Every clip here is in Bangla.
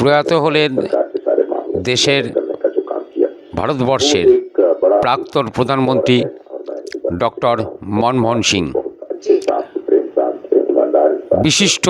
প্রয়াত হলেন দেশের ভারতবর্ষের প্রাক্তন প্রধানমন্ত্রী ডক্টর মনমোহন সিং। বিশিষ্ট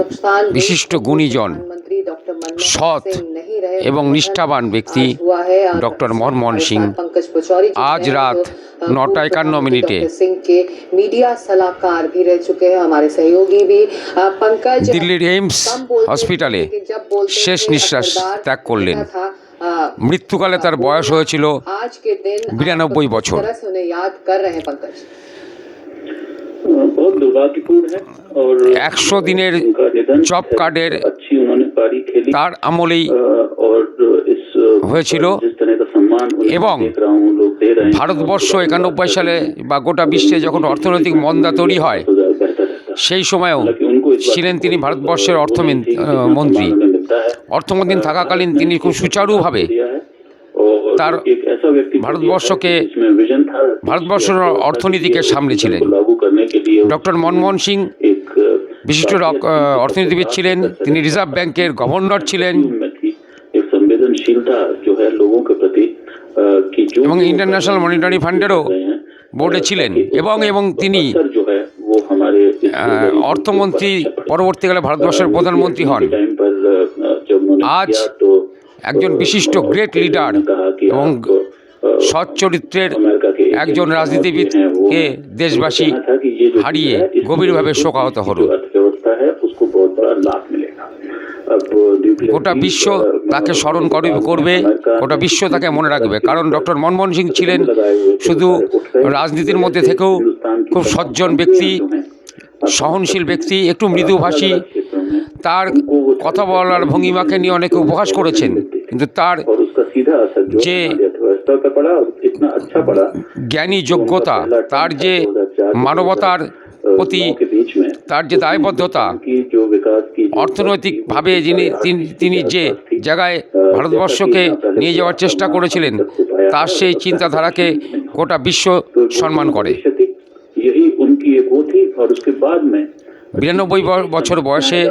नुकसान বিশিষ্ট গুণীজন प्रधानमंत्री डॉक्टर मनमोहन সৎ सिंह नहीं रहे এবং নিষ্ঠাবান ব্যক্তি आज हुआ है और ডক্টর মনমোহন हमारे সিং साथ पंकज पचौरी जी आज हैं, रात जो, अ, नौटा पूर्व इक्यावन प्रधानमंत्री मिनटे डॉक्टर सिंह के मीडिया सलाहकार भी रह चुके हैं हमारे सहयोगी भी अ, पंकज দিল্লির এইমস कम बोलते थे, হসপিটালে लेकिन जब बोलते শেষ थे, নিঃশ্বাস असरदार ত্যাগ করলেন होता था, अ, মৃত্যুকালে তার বয়স হয়েছিল आज के दिन आप বিরানব্বই किस বছর। একশো দিনের জব কার্ডের তার আমলেই হয়েছিল এবং ভারতবর্ষ একানব্বই সালে বা গোটা বিশ্বে যখন অর্থনৈতিক মন্দা তৈরি হয় সেই সময়েও ছিলেন তিনি ভারতবর্ষের অর্থমন্ত্রী অর্থমন্ত্রী থাকাকালীন তিনি খুব সুচারুভাবে তার ভারতবর্ষকে ভারতবর্ষের অর্থনীতিকে সামলেছিলেন ডক্টর মনমোহন সিং বিশিষ্ট অর্থনীতিবিদ ছিলেন। তিনি রিজার্ভ ব্যাংকের গভর্নর ছিলেন। এবং ইন্টারন্যাশনাল মনিটারি ফান্ডেরও বোর্ডে ছিলেন। এবং এবং তিনি অর্থমন্ত্রী, পরবর্তীকালে ভারতবর্ষের প্রধানমন্ত্রী হন। আজ একজন বিশিষ্ট গ্রেট লিডার এবং সৎ চরিত্রের একজন রাজনীতিবিদকে দেশবাসী হারিয়ে গভীরভাবে শোকাহত হল। গোটা বিশ্ব তাকে স্মরণ করবে গোটা বিশ্ব তাকে মনে রাখবে। কারণ ডক্টর মনমোহন সিং ছিলেন শুধু রাজনীতির মধ্যে থেকেও খুব সজ্জন ব্যক্তি, সহনশীল ব্যক্তি, একটু মৃদুভাষী। তার কথা বলার ভঙ্গিমাকে নিয়ে অনেকে উপহাস করেছেন। কিন্তু তার যে জ্ঞানী যোগ্যতা তার যে মানবতার প্রতি তার যে দায়বদ্ধতা অর্থনৈতিকভাবে যিনি তিনি যে জায়গায় ভারতবর্ষকে নিয়ে যাওয়ার চেষ্টা করেছিলেন তার সেই চিন্তাধারাকে গোটা বিশ্ব সম্মান করে। বিরানব্বই বছর বয়সে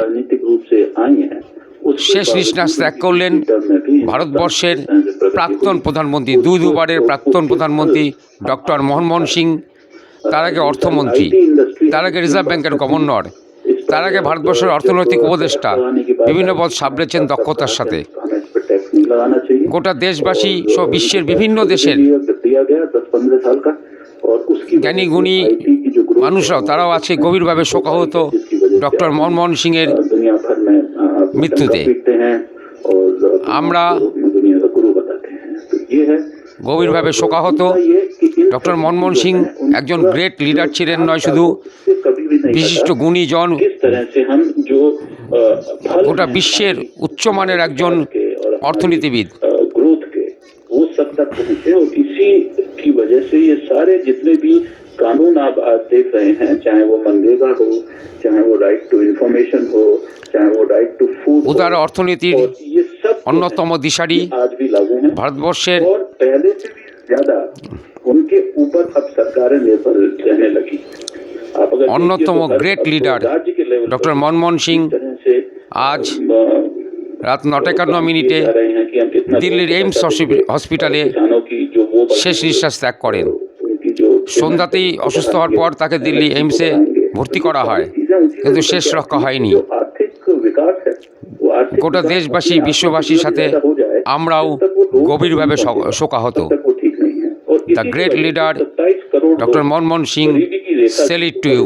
শেষ নিঃশ্বাস ত্যাগ করলেন ভারতবর্ষের প্রাক্তন প্রধানমন্ত্রী দু দুবারের প্রাক্তন প্রধানমন্ত্রী ডক্টর মনমোহন সিং, তার আগে অর্থমন্ত্রী, তার আগে রিজার্ভ ব্যাংকের গভর্নর, তার আগে ভারতবর্ষের অর্থনৈতিক উপদেষ্টা, বিভিন্ন পদ সামলেছেন দক্ষতার সাথে। গোটা দেশবাসী সহ বিশ্বের বিভিন্ন দেশের জ্ঞানী, গুণী মানুষরাও, তারাও আছে গভীরভাবে শোকাহত ডক্টর মনমোহন সিংয়ের মৃত্যুতে। আমরা গভীরভাবে শোকাহত ये कि इन ডক্টর মনমোহন সিং একজন গ্রেট লিডার ছিলেন নয় শুধু से कभी भी नहीं বিশিষ্ট पता গুণীজন किस तरह से हम जो अ, फल গোটা हैं বিশ্বের উচ্চমানের একজন के और অর্থনীতিবিদ ग्रोथ के वो सब तक पहुंचे और इसी की वजह से ये सारे जितने भी कानून आप आज देख रहे हैं चाहे वो मनरेगा हो चाहे वो राइट टू इंफॉर्मेशन हो चाहे वो राइट टू फूड উদার অর্থনীতির और ये सब जो অন্যতম দিশারি है, आज भी लागू हैं ভারতবর্ষের অন্যতম great leader doctor Manmohan Singh আজ রাত নটা একান্ন মিনিটে দিল্লির এইমস হসপিটালে শেষ নিঃশ্বাস ত্যাগ করেন সন্ধ্যাতেই অসুস্থ হওয়ার পর তাকে দিল্লি এইমসে ভর্তি করা হয় কিন্তু শেষ রক্ষা হয়নি গোটা দেশবাসী বিশ্ববাসীর সাথে আমরাও গভীরভাবে শোকাহত। The great leader doctor Manmohan Singh salute to you